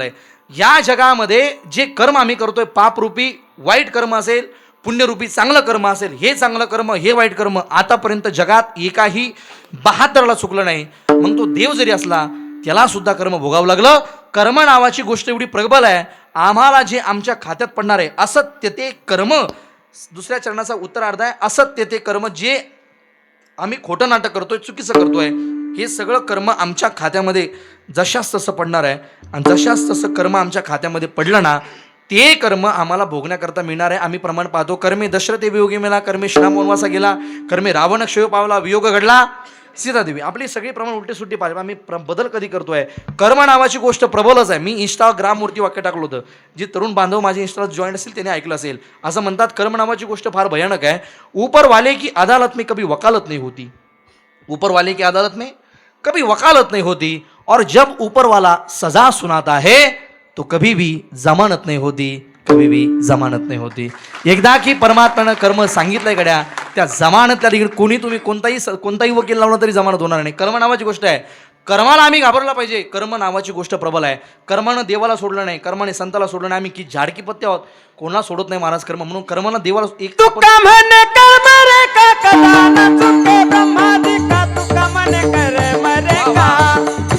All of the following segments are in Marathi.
या जगामध्ये जे कर्म आम्ही करतोय पापरूपी वाईट कर्म असेल पुण्यरूपी चांगलं कर्म असेल हे चांगलं कर्म हे वाईट कर्म आतापर्यंत जगात एकाही बहात्तरला चुकलं नाही. मग तो देव जरी असला त्याला सुद्धा कर्म भोगावं लागलं. कर्म नावाची गोष्ट एवढी प्रबल आहे आम्हाला जे आमच्या खात्यात पडणार आहे असत्य ते कर्म दुसऱ्या चरणाचा उत्तरार्ध आहे असत्य ते कर्म जे आम्ही खोटं नाटक करतोय चुकीचं करतोय हे सगळं कर्म आमच्या खात्यामध्ये जशास तसं पडणार आहे आणि जशास तसं कर्म आमच्या खात्यामध्ये पडलं ना ते कर्म आम्हाला भोगण्याकरता मिळणार आहे. आम्ही प्रमाण पाहतो. कर्मे दशरथे वियोगी मेला कर्मे श्राम वनवासा गेला कर्मे रावण क्षय पावला वियोग घडला सीतादेवी आपली सगळी प्रमाण उलटी सुट्टी पाहिजे आम्ही प्र बदल कधी करतोय? कर्म नावाची गोष्ट प्रबलच आहे. मी इंस्टाग्रामवरती वाक्य टाकलं होतं. जे तरुण बांधव माझे इंस्टाला जॉईन असेल त्याने ऐकलं असेल. असं म्हणतात कर्म नावाची गोष्ट फार भयानक आहे. उपरवाले की अदालत में कभी वकालत नाही होती. उपरवाले की अदालत में कभी वकालत नाही होती. और जब ऊपर वाला सजा सुनाता है तो कभी भी जमानत नाही होती कभी भी जमानत नाही होती। एकदा की परमात्म्यानं कर्म सांगितलंय गड्या त्या जमानतल्या देखील कोणी तुम्ही कोणताही कोणताही वकील लावला तरी जमानत होणार नाही. कर्म नावाची गोष्ट आहे. कर्माला आम्ही घाबरला पाहिजे. कर्म नावाची गोष्ट प्रबल आहे. कर्मानं देवाला सोडलं नाही कर्माने संताला सोडलं नाही. आम्ही की झाडकी पत्ते आहोत. कोणाला सोडत नाही महाराज कर्म. म्हणून कर्माला देवाला एक कर्म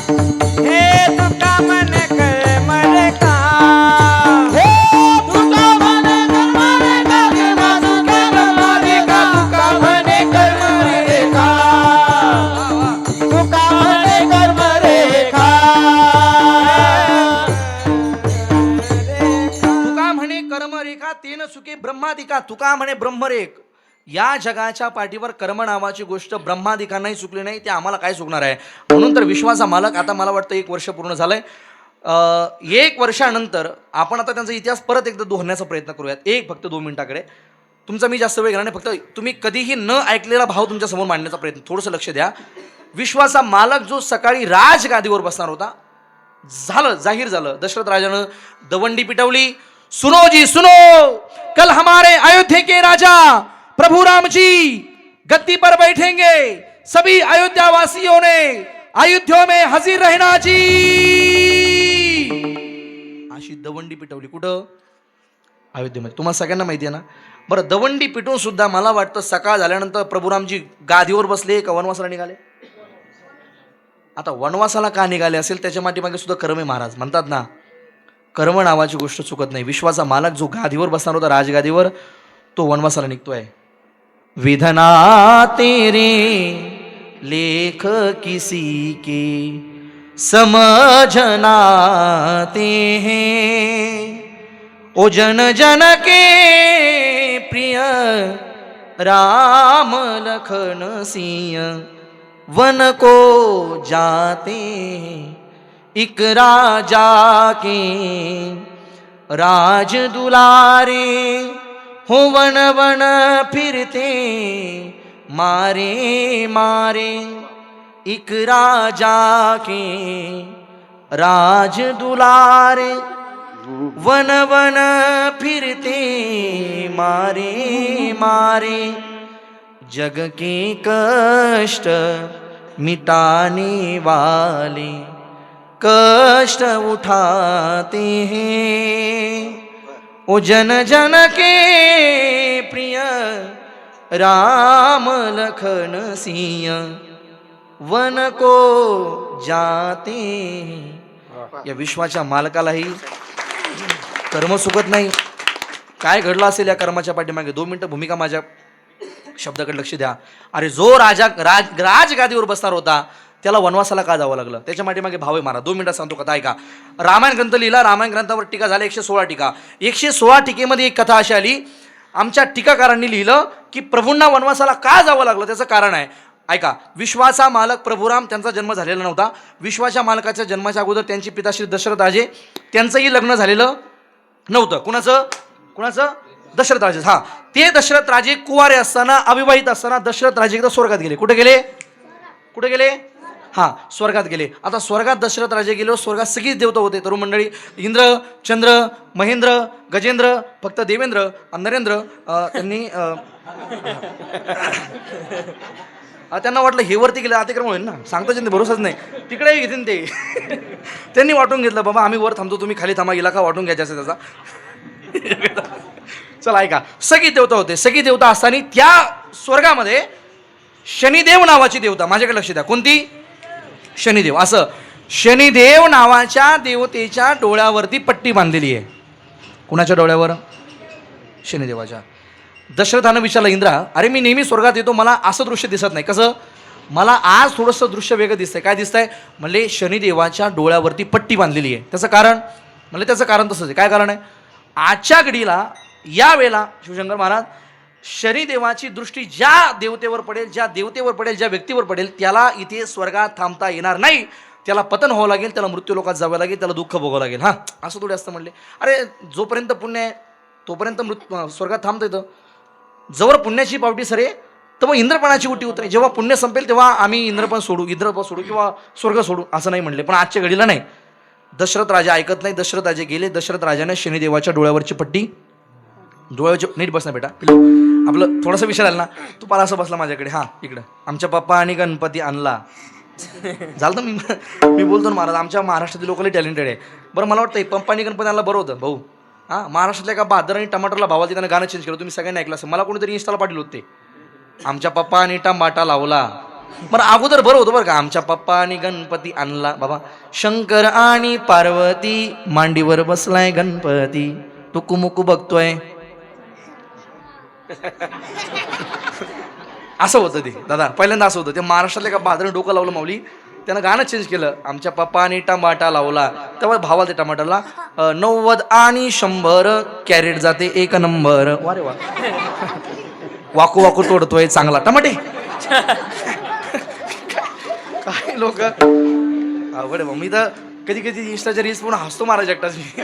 तुका म्हणे ब्रह्मादिका तुका म्हणे ब्रह्मरेख. या जगाच्या पाठीवर कर्म नावाची गोष्ट ब्रह्मादिकांनाही चुकली नाही ते आम्हाला काय चुकणार आहे? म्हणून तर विश्वाचा मालक आता मला वाटतं एक वर्ष पूर्ण झालंय. आहे एक वर्षानंतर आपण आता त्यांचा इतिहास परत एकदा दोहण्याचा प्रयत्न करूयात. एक फक्त दोन मिनिटाकडे. तुमचा मी जास्त वेळ घेणार नाही फक्त तुम्ही कधीही न ऐकलेला भाव तुमच्यासमोर मांडण्याचा प्रयत्न थोडंसं लक्ष द्या. विश्वाचा मालक जो सकाळी राजगादीवर बसणार होता झालं जाहीर झालं. दशरथ राजानं दवंडी पिटवली. सुनो जी सुनो! कल हमारे अयोध्या के राजा! प्रभु राम जी गद्दी पर बैठेंगे सभी अयोध्या वासियों ने। अयोध्या में हजीर रहना जी। अशी दवंडी पिटवली. कुठं? अयोध्येमध्ये तुम्हाला सगळ्यांना माहिती आहे ना? बरं दवंडी पिटून सुद्धा मला वाटतं सकाळ झाल्यानंतर प्रभुरामजी गादीवर बसले का वनवासाला निघाले? आता वनवासाला का निघाले असेल? त्याच्यामागे सुद्धा कर्म आहे महाराज म्हणतात ना कर्म नावाची गोष्ट चुकत नाही. विश्वाचा मालक जो गादीवर बसणार होता राजगादीवर तो वनवासाला निघतोय. विधना तेरे लेख किसी के समझनाते हैं। ओ जन जन के प्रिय राम लखन सिंह वन को जाते एक राजा के राज दुलारे हो वन वन फिरते मारे मारे इक राजा के राज दुलारे वन वन फिरते मारे मारे जग के कष्ट मिटाने वाले कष्ट उठाते हैं ओ जन जन के प्रिय राम लखन सिंह वन को जाते या विश्वाच्या मालकालाही कर्म सुखत नाही. काय घडलं असेल या कर्माच्या पाठीमागे? दोन मिनिटं भूमिका माझ्या शब्दाकडे लक्ष द्या. अरे जो राजा राज राजगादीवर बसणार होता त्याला वनवासाला का जावं लागलं? त्याच्यामागे भावे मारा. दोन मिनिटात सांगतो कथा ऐका. रामायण ग्रंथ लिहिला. रामायण ग्रंथावर टीका झाल्या एकशे सोळा टीका. एकशे सोळा टीकेमध्ये एक कथा अशी आली. आमच्या टीकाकारांनी लिहिलं की प्रभूंना वनवासाला का जावं लागलं? त्याचं कारण आहे. ऐका. विश्वासा मालक प्रभुराम त्यांचा जन्म झालेला नव्हता. विश्वाच्या मालकाच्या जन्माच्या अगोदर त्यांचे पिता श्री दशरथ राजे त्यांचंही लग्न झालेलं नव्हतं. कुणाचं? कुणाचं? दशरथ राजे हा. ते दशरथ राजे कुवारे असताना अविवाहित असताना दशरथ राजे एकदा स्वर्गात गेले. कुठे गेले? कुठे गेले? हा स्वर्गात गेले. आता स्वर्गात दशरथ राजे गेलो स्वर्गात सगळीच देवता होते. तरुण मंडळी इंद्र चंद्र महेंद्र गजेंद्र फक्त देवेंद्र नरेंद्र त्यांनी त्यांना वाटलं हे वरती गेलं अतिक्रम होईल ना. सांगताच त्यांनी भरोसाच नाही. तिकडेही घेतील ते. त्यांनी वाटून घेतलं बाबा आम्ही वर थांबतो तुम्ही खाली थांबा इलाका वाटून घ्यायचा असेल त्याचा. चला ऐका. सगळी देवता होते सगळी देवता असताना त्या स्वर्गामध्ये शनिदेव नावाची देवता. माझ्याकडे लक्ष द्या. कोणती? शनिदेव. असं शनिदेव नावाच्या देवतेच्या डोळ्यावरती पट्टी बांधलेली आहे. कुणाच्या डोळ्यावर? शनिदेवाच्या. दशरथानं विचारलं इंद्रा अरे मी नेहमी स्वर्गात येतो मला असं दृश्य दिसत नाही. कसं? मला आज थोडंसं दृश्य वेगळं दिसतंय. काय दिसतंय? म्हणजे शनिदेवाच्या डोळ्यावरती पट्टी बांधलेली आहे. त्याचं कारण? म्हणजे त्याचं कारण तसंच आहे. काय कारण आहे? आजच्या घडीला या वेळेला शिवशंकर महाराज शनिदेवाची दृष्टी ज्या देवतेवर पडेल ज्या देवतेवर पडेल ज्या व्यक्तीवर पडेल त्याला इथे स्वर्गात थांबता येणार नाही. त्याला पतन व्हावं लागेल त्याला मृत्यू लोकात जावं लागेल त्याला दुःख भोगावं लागेल. हां असं थोडे असतं म्हणले. अरे जोपर्यंत पुण्य आहे तोपर्यंत मृत्यू स्वर्गात थांबता येतं. जवळ पुण्याची पावटी सरे तर मग इंद्रपणाची उटी उतरे जेव्हा पुण्य संपेल तेव्हा आम्ही इंद्रपण सोडू इंद्रपण सोडू किंवा स्वर्ग सोडू असं नाही म्हणले. पण आजच्या घडीला नाही. दशरथ राजा ऐकत नाही दशरथ राजे गेले. दशरथ राजाने शनिदेवाच्या डोळ्यावरची पट्टी डोळ्याची नीट बस बेटा. आपलं थोडासा विषय आला ना तू पाला असं बसला माझ्याकडे. हां इकडं. आमच्या पप्पा आणि गणपती आणला. झालं तर मी मी बोलतो ना महाराज आमच्या महाराष्ट्रातील लोकलही टॅलेंटेड आहे. बरं मला वाटतं पप्पा आणि गणपती आणला बरं होतं भाऊ. हां महाराष्ट्रातल्या एका बादर आणि टमाटरला भावाला त्यानं गाणं चेंज केलं. तुम्ही सगळ्यांनी ऐकलं असं मला कोणीतरी इंस्टाला पाठवलं होते आमच्या पप्पा आणि टमाटा लावला. बरं अगोदर बरं होतं बरं का. आमच्या पप्पा आणि गणपती आणला. बाबा शंकर आणि पार्वती मांडीवर बसलाय गणपती. टुकुमुकू बघतोय. असं होतं ते. दादा पहिल्यांदा असं होतं. ते महाराष्ट्रातले का बाजारून डोकं लावलं माऊली. त्यानं गाणं चेंज केलं. आमच्या पप्पाने टमाटा लावला. तेव्हा भावाला ते टमाटाला नव्वद आणि शंभर कॅरेट जाते एक नंबर. वारे वा. वाकू वाकू तोडतोय चांगला. टमाटे. काय लोक? आवड आहे मी तर कधी कधी इंस्टाच्या रील्स पण हसतो महाराज एकटाच मी.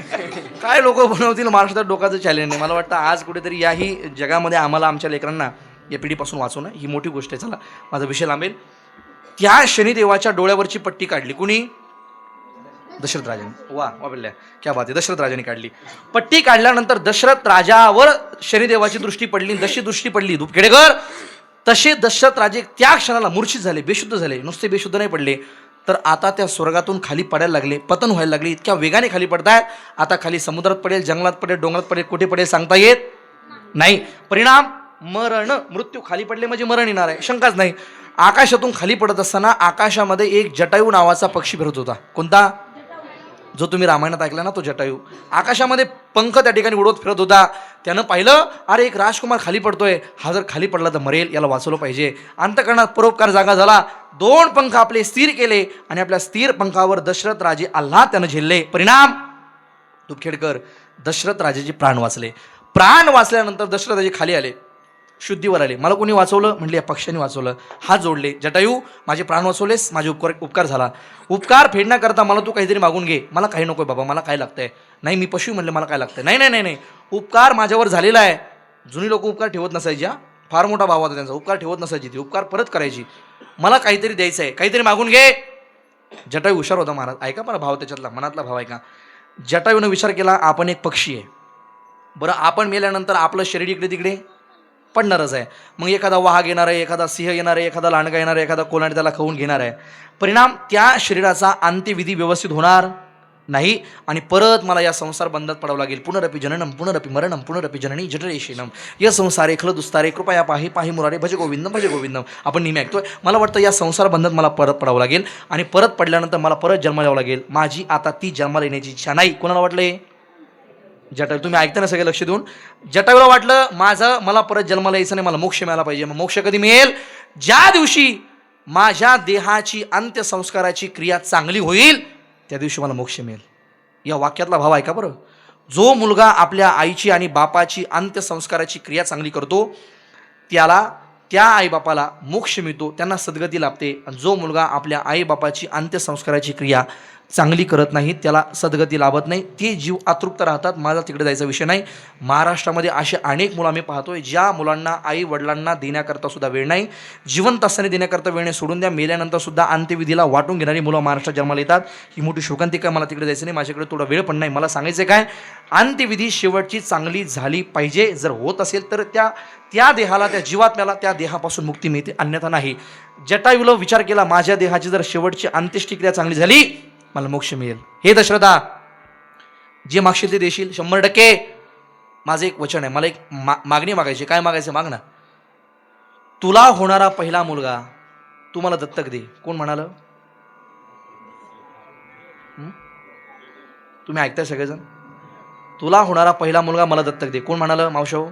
काय लोक बनवतील महाराष्ट्रात डोकाचं चॅलेंज आहे मला वाटतं आज कुठेतरी याही जगामध्ये आम्हाला आमच्या लेकरांना या पिढीपासून वाचवणं ही मोठी गोष्ट आहे. चला माझा विषय लांबेल. त्या शनिदेवाच्या डोळ्यावरची पट्टी काढली. कुणी? दशरथ राजाने. वा वापरल्या क्या बात आहे. दशरथ राजाने काढली. पट्टी काढल्यानंतर दशरथ राजावर शनिदेवाची दृष्टी पडली. जशी दृष्टी पडली खेडेकर तसे दशरथ राजे त्या क्षणाला मूर्छित झाले बेशुद्ध झाले. नुसते बेशुद्ध नाही पडले. तर आता त्या स्वर्गातून खाली पडायला लागले पतन व्हायला लागले इतक्या वेगाने खाली पडतायत. आता खाली समुद्रात पडेल जंगलात पडेल डोंगरात पडेल कुठे पडेल सांगता येत नाही. परिणाम मरण मृत्यू खाली पडले म्हणजे मरण येणार आहे. शंकाच नाही. आकाशातून खाली पडत असताना आकाशामध्ये एक जटायू नावाचा पक्षी फिरत होता. कोणता? जो तुम्ही रामायणात ऐकला ना तो जटायू. आकाशामध्ये पंख त्या ठिकाणी उडवत फिरत होता. त्यानं पाहिलं अरे एक राजकुमार खाली पडतोय. हा जर खाली पडला तर मरेल याला वाचवलं पाहिजे. अंतकरणात परोपकार जागा झाला. दोन पंख आपले स्थिर केले आणि आपल्या स्थिर पंखावर दशरथ राजे आल्हा त्यानं झेलले. परिणाम? दुपखेडकर दशरथ राजेचे प्राण वाचले. प्राण वाचल्यानंतर दशरथ राजे खाली आले. शुद्धीवर आले. मला कोणी वाचवलं? म्हणले या पक्षाने वाचवलं. हात जोडले. जटायू माझे प्राण वाचवलेस माझे उपकार उपकार झाला. उपकार फेडण्याकरता मला तू काहीतरी मागून घे. मला काही नको बाबा मला काय लागतंय? नाही मी पशु म्हणले मला काय लागतंय? नाही नाही नाही नाही. उपकार माझ्यावर झालेला आहे. जुनी लोक उपकार ठेवत नसायची हा. फार मोठा भाव होता त्यांचा. उपकार ठेवत नसायची ती. उपकार परत करायची. मला काहीतरी द्यायचं आहे. काहीतरी मागून घे. जटायू हुशार होता महाराज. ऐका मला भाव त्याच्यातला मनातला भाव ऐका. जटायूनं विचार केला आपण एक पक्षी आहे. बरं आपण मेल्यानंतर आपलं शरीर इकडे तिकडे पडणारच आहे. मग एखादा वाघ येणार आहे एखादा सिंह येणार आहे एखादा लांडगा येणार आहे एखादा कोलांड त्याला खाऊन घेणार आहे. परिणाम त्या शरीराचा अंत्यविधी व्यवस्थित होणार नाही आणि परत मला या संसार बंधात पडावं लागेल. पुनरपी जननम पुनरपी मरणम पुनरपी जननी जठरेशीनम. या संसारे खल दुस्तारे कृपया पाही पाही मुरारे भज गोविंदम भज गोविंदम. आपण नेहमी ऐकतोय. मला वाटतं या संसार बंधात मला परत पडावं लागेल आणि परत पडल्यानंतर मला परत जन्म द्यावं लागेल. माझी आता ती जन्माला येण्याची इच्छा नाही. कोणाला वाटले जटायू तुम्ही ऐकता ना सगळे लक्ष देऊन. जटायूला वाटलं माझं मला परत जन्माला यायचं नाही मला मोक्ष मिळाला पाहिजे. मग मोक्ष कधी मिळेल? ज्या दिवशी माझ्या देहाची अंत्यसंस्काराची क्रिया चांगली होईल त्या दिवशी मला मोक्ष मिळेल. या वाक्यातला भाव ऐका बरं. जो मुलगा आपल्या आईची आणि बापाची अंत्यसंस्काराची क्रिया चांगली करतो त्याला त्या आईबापाला मोक्ष मिळतो त्यांना सद्गती लाभते. आणि जो मुलगा आपल्या आईबापाची अंत्यसंस्काराची क्रिया चांगली करत नाहीत त्याला सदगती लाभत नाही ते जीव आतृप्त राहतात माझा तिकडे जायचा विषय नाही. महाराष्ट्रामध्ये असे अनेक मुलं आम्ही पाहतोय ज्या मुलांना आई वडिलांना देण्याकरता सुद्धा वेळ नाही. जिवंत असताना देण्याकरता वेळ नाही सोडून द्या. मेल्यानंतर सुद्धा अंत्यविधीला वाटून घेणारी मुलं महाराष्ट्रात जन्माला येतात. ही मोठी शोकांतिका मला तिकडे जायचं नाही माझ्याकडे थोडा वेळ पण नाही. मला सांगायचं काय अंत्यविधी शेवटची चांगली झाली पाहिजे. जर होत असेल तर त्या त्या देहाला त्या जीवात्म्याला त्या देहापासून मुक्ती मिळते अन्यथा नाही. जटायूला विचार केला माझ्या देहाची जर शेवटची अंत्येष्टिक्रिया चांगली झाली मला मोक्ष मिळेल. हे दशरथा जे मागशील ते देशील. शंभर टक्के. माझं एक वचन आहे. मला एक मा मागणी मागायची काय मागायचं माग ना. तुला होणारा पहिला मुलगा तू मला दत्तक दे. कोण म्हणालं? तुम्ही ऐकताय सगळेजण? तुला होणारा पहिला मुलगा मला दत्तक दे. कोण म्हणालं? मावशो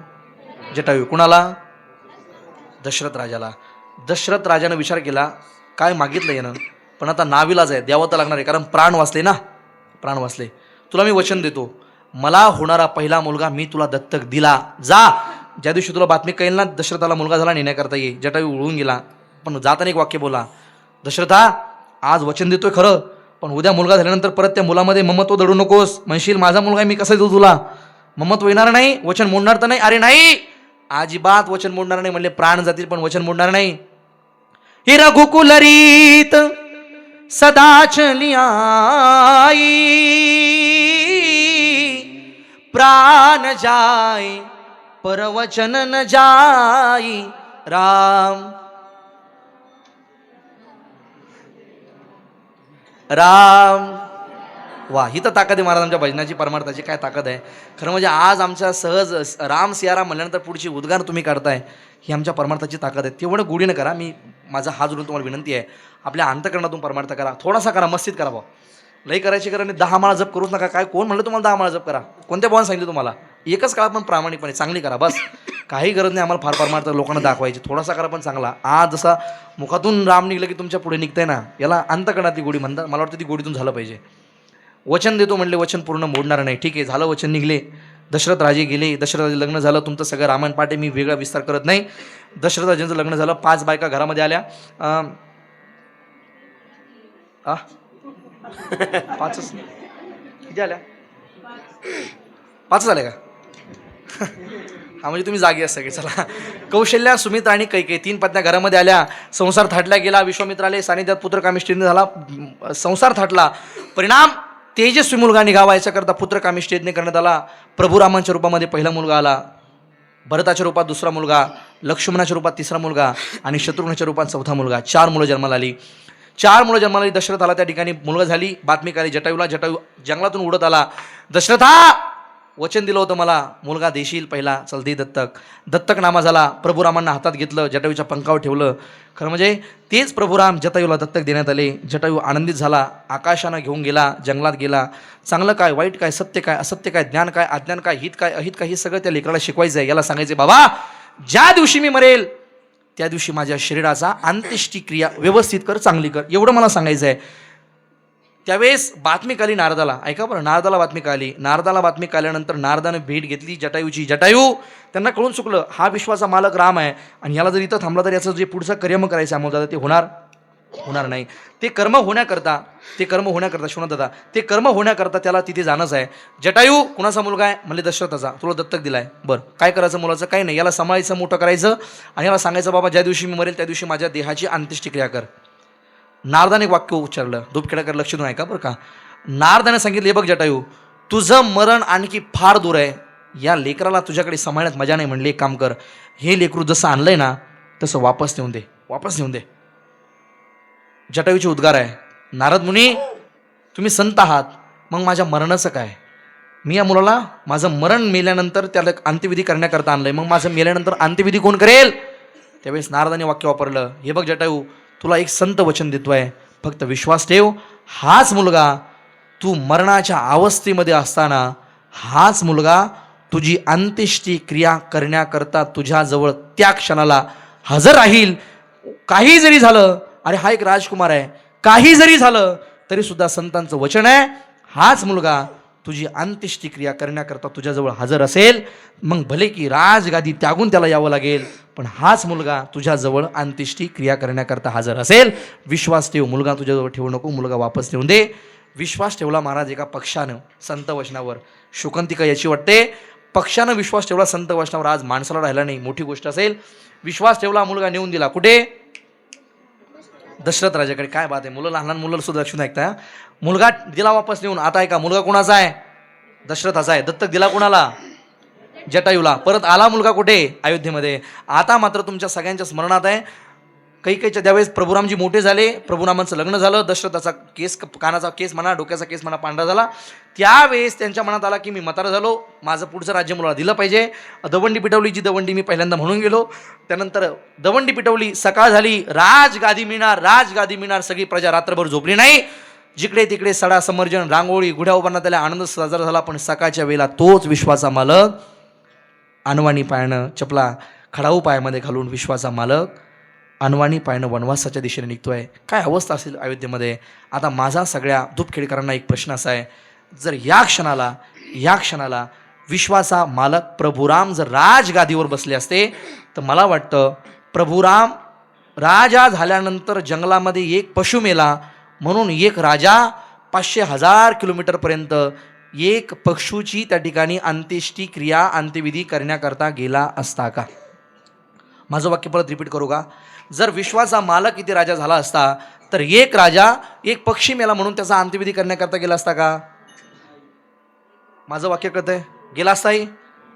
जटायू. कुणाला? दशरथ राजाला. दशरथ राजानं विचार केला काय मागितलं येणं पण आता नाविलाज आहे द्यावं तर लागणार आहे कारण प्राण वाचले ना. प्राण वाचले. तुला मी वचन देतो. मला होणारा पहिला मुलगा मी तुला दत्तक दिला. जा. ज्या दिवशी तुला बातमी कळेल ना दशरथाला मुलगा झाला नेण्याकरता ये जटावी उळून गेला. पण जाताना एक वाक्य बोला. दशरथा आज वचन देतोय खरं पण उद्या मुलगा झाल्यानंतर परत त्या मुलामध्ये ममत्व दडू नकोस. म्हणशील माझा मुलगा मी कसं देऊ तुला? ममत्व येणार नाही. वचन मोडणार तर नाही. अरे नाही. अजिबात वचन मोडणार नाही. म्हणले प्राण जातील पण वचन मोडणार नाही. हे रघुकुलरीत सदा चली आई प्राण जाय परवचन न जाई। राम। राम। वा ही तर ताकद आहे महाराज आमच्या भजनाची परमार्थाची काय ताकद आहे. खरं म्हणजे आज आमच्या सहज राम सियाराम म्हणल्यानंतर पुढची उद्गार तुम्ही करताय ही आमच्या परमार्थाची ताकद आहे. तेवढं गुढीनं करा मी माझा हात जोडून तुम्हाला विनंती आहे आपल्या अंतकरणातून परमार्थ करा थोडासा करा मस्तीत करा भाऊ लई करायची करा आणि दहा माळा जप करूच नका. काय कोण म्हणलं तुम्हाला दहा माळा जप करा? कोणत्या भावानं सांगितलं तुम्हाला? एकच काळ पण प्रामाणिकपणे चांगली करा बस. काही गरज नाही आम्हाला फार परमार्थ लोकांना दाखवायची थोडासा करा पण चांगला. आज जसा मुखातून राम निघलं की तुमच्यापुढे निघतंय ना याला अंतकरणातली गोडी म्हणतात मला वाटतं ती गोडीतून झालं पाहिजे. वचन देतो म्हणले वचन पूर्ण मोडणार नाही. ठीक आहे झालं वचन निघले. दशरथ राजे गेले दशरथ लग्न झालं तुमचं सगळं रामायण पाठे मी वेगळा विस्तार करत नाही. दशरथराजींचं लग्न झालं पाच बायका घरामध्ये आल्या. आ? पाचच? किती आल्या? पाचच आल्या का? हा म्हणजे तुम्ही जागी असता की चला. कौशल्या सुमित्रा आणि कैके तीन पत्न्या घरामध्ये आल्या. संसार थाटला गेला विश्वामित्र आले सानिध्यात पुत्र कामिष्टीने झाला. संसार थाटला. परिणाम तेजस्वी मुलगा निघावा याच्याकरता पुत्र कामिष्टी करण्यात आला. प्रभुरामांच्या रूपामध्ये पहिला मुलगा आला. भरताच्या रूपात दुसरा मुलगा लक्ष्मणाच्या रूपात तिसरा मुलगा आणि शत्रुघ्नाच्या रूपात चौथा मुलगा. चार मुलं जन्माला आली. चार मुलं जन्माला आली. दशरथाला त्या ठिकाणी. मुलगा झाली. बातमी काली जटायूला. जटायू जंगलातून उडत आला. दशरथा वचन दिलं होतं मला मुलगा देशील पहिला चल दे दत्तक. दत्तक नामा झाला प्रभुरामांना हातात घेतलं जटायूच्या पंखावर ठेवलं. खरं म्हणजे तेच प्रभुराम जटायूला दत्तक देण्यात आले. जटायू आनंदित झाला आकाशानं घेऊन गेला जंगलात गेला. चांगलं काय वाईट काय सत्य काय असत्य काय ज्ञान काय अज्ञान काय हित काय अहित काय हे सगळं त्या लेकराला शिकवायचं आहे. याला सांगायचं बाबा ज्या दिवशी मी मरेल त्या दिवशी माझ्या शरीराचा अंत्येष्टी क्रिया व्यवस्थित कर चांगली कर. एवढं मला सांगायचं आहे. त्यावेळेस बातमी कळली नारदाला. ऐका बरं नारदाला बातमी कळली नारदाला बातमी कळल्यानंतर नारदानं भेट घेतली जटायूची. जटायू त्यांना कळून चुकलं हा विश्वाचा मालक राम आहे. आणि याला जर इथं थांबला तर याचं जे पुढचं कर्म करायचं आहे दादा ते होणार? होणार नाही. ते कर्म होण्याकरता ते कर्म होण्याकरता शिवनाथ दादा ते कर्म होण्याकरता त्याला तिथे जाणंच आहे. जटायू कुणाचा मुलगा आहे? म्हणजे दशरथाचा. तुला दत्तक दिलाय. बरं काय करायचं मुलाचं? काही नाही. याला सांभाळायचं मोठं करायचं आणि याला सांगायचं बाबा ज्या दिवशी मी मरेल त्या दिवशी माझ्या देहाची अंत्येष्टिक्रिया कर. नारदाने एक वाक्य उच्चारलं. दुपखेडाकर लक्ष देऊन ऐका बरं का. नारदाने सांगितले "हे बघ जटायू तुझं मरण आणखी फार दूर आहे. या लेकराला तुझ्याकडे सांभाळण्यात मजा नाही. म्हणले एक काम कर. हे लेकरू जसं आणलंय ना तसं वापस नेऊन दे. वापस नेऊन दे. जटायूचे उद्गार आहे नारद मुनी तुम्ही संत आहात. मग माझ्या मरणाचं काय? मी या मुलाला माझं मरण मेल्यानंतर त्याला अंत्यविधी करण्याकरता आणलंय. मग माझं मेल्यानंतर अंत्यविधी कोण करेल? त्यावेळेस नारदाने वाक्य वापरलं हे बघ जटायू तुला एक संत वचन देतो आहे फक्त विश्वास ठेव. हाच मुलगा तू मरणाच्या अवस्थेमध्ये असताना हाच मुलगा तुझी अंत्येष्टी क्रिया करण्याकरता तुझ्याजवळ त्या क्षणाला हजर राहील. काही जरी झालं अरे हा एक राजकुमार आहे. काही जरी झालं तरीसुद्धा संतांचं वचन आहे. हाच मुलगा तुझी अंत्येष्टिक्रिया करण्याकरता तुझ्याजवळ हजर असेल मग भले की राजगादी त्यागून त्याला यावं लागेल पण हाच मुलगा तुझ्याजवळ अंत्येष्टिक्रिया करण्याकरता हजर असेल. विश्वास ठेव मुलगा तुझ्याजवळ ठेवू नको मुलगा वापस ठेवून दे. विश्वास ठेवला महाराज एका पक्षानं संत वचनावर. शोकंतिका याची वाटते पक्षानं विश्वास ठेवला संत वचनावर. आज माणसाला राहिला नाही मोठी गोष्ट असेल. विश्वास ठेवला मुलगा नेऊन दिला. कुठे? दशरथ राजाकडे काय बात आहे? मुलं लहान लहान मुलं सुद्धा लक्षून ऐकता मुलगा दिला वापस नेऊन आता ऐका मुलगा कोणाचा आहे? दशरथाचा आहे. दत्तक दिला कोणाला? जटायूला. परत आला मुलगा कुठे? अयोध्येमध्ये. आता मात्र तुमच्या सगळ्यांच्या स्मरणात आहे. काही काहीच्या त्यावेळेस प्रभुरामजी मोठे झाले. प्रभुरामांचं लग्न झालं. दशरथाचा केस कानाचा केस म्हणा डोक्याचा केस म्हणा पांढरा झाला. त्यावेळेस त्यांच्या मनात आला की मी म्हातारा झालो. माझं पुढचं राज्य मुलाला दिलं पाहिजे. दवंडी पिटवली जी दवंडी मी पहिल्यांदा म्हणून गेलो. त्यानंतर दवंडी पिटवली सकाळ झाली. राजगादी मिळणार राजगादी मिळणार. सगळी प्रजा रात्रभर झोपली नाही. जिकडे तिकडे सडा समर्जन रांगोळी गुढ्या उभारण्यात आल्या. आनंद साजरा झाला. पण सकाळच्या वेळेला तोच विश्वाचा मालक अनवाणी पायानं चपला खडाऊ पायामध्ये घालून विश्वाचा मालक अनवाणी पायनं वनवासाच्या दिशेने निघतोय. काय अवस्था असेल अयोध्येमध्ये? आता माझा सगळ्या धूपखेडकरांना एक प्रश्न असा आहे. जर या क्षणाला या क्षणाला विश्वाचा मालक प्रभुराम जर राजगादीवर बसले असते तर मला वाटतं प्रभुराम राजा झाल्यानंतर जंगलामध्ये एक पशु मेला म्हणून एक राजा पाचशे हजार किलोमीटरपर्यंत एक पक्षूची त्या ठिकाणी अंत्येष्टी क्रिया अंत्यविधी करण्याकरता गेला असता का? माझं वाक्य परत रिपीट करू का जर विश्वाचा मालक इथे राजा झाला असता तर एक राजा एक पक्षी मेला म्हणून त्याचा अंत्यविधी करण्याकरता गेला असता का? माझं वाक्य कळतंय? गेला असताही?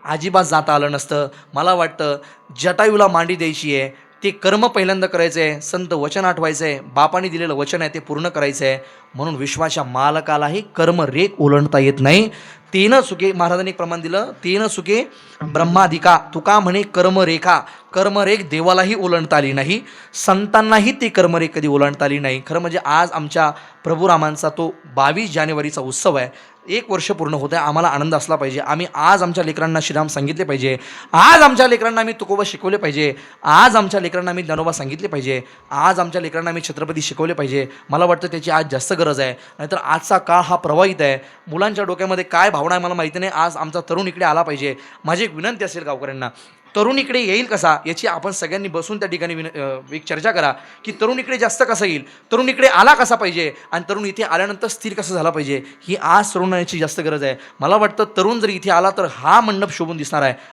अजिबात जाता आलं नसतं. मला वाटतं जटायूला मांडी द्यायची आहे ते कर्म पहिल्यांदा करायचं आहे संत वचन आठवायचं आहे बापाने दिलेलं वचन आहे ते पूर्ण करायचं. आहे म्हणून विश्वाच्या मालकालाही कर्म रेख ओलांडता येत नाही. तेनं सुखे महाराजांनी एक प्रमाण दिलं तेनं सुखे ब्रह्माधिका तुका म्हणे कर्मरेखा. कर्मरेख देवालाही ओलांडता आली नाही संतांनाही ती कर्मरेख कधी ओलांडता आली नाही. खरं म्हणजे आज आमच्या प्रभुरामांचा तो बावीस जानेवारीचा उत्सव आहे. एक वर्ष पूर्ण होत आहे. आम्हाला आनंद असला पाहिजे. आम्ही आज आमच्या लेकरांना श्रीराम सांगितले पाहिजे. आज आमच्या लेकरांना आम्ही तुकोबा शिकवले पाहिजे. आज आमच्या लेकरांना आम्ही ज्ञानोबा सांगितले पाहिजे. आज आमच्या लेकरांना आम्ही छत्रपती शिकवले पाहिजे. मला वाटतं त्याची आज जास्त गरज आहे. नाहीतर आजचा काळ हा प्रवाहित आहे. मुलांच्या डोक्यामध्ये काय भावना आहे मला माहिती नाही. आज आमचा तरुण इकडे आला पाहिजे. माझी एक विनंती असेल गावकऱ्यांना. तरुण इकडे येईल कसा याची आपण सगळ्यांनी बसून त्या ठिकाणी विन एक चर्चा करा की तरुण इकडे जास्त कसा येईल तरुण इकडे आला कसा पाहिजे आणि तरुण इथे आल्यानंतर स्थिर कसं झाला पाहिजे ही आज तरुणाची जास्त गरज आहे. मला वाटतं तरुण जर इथे आला तर हा मंडप शोभून दिसणार आहे.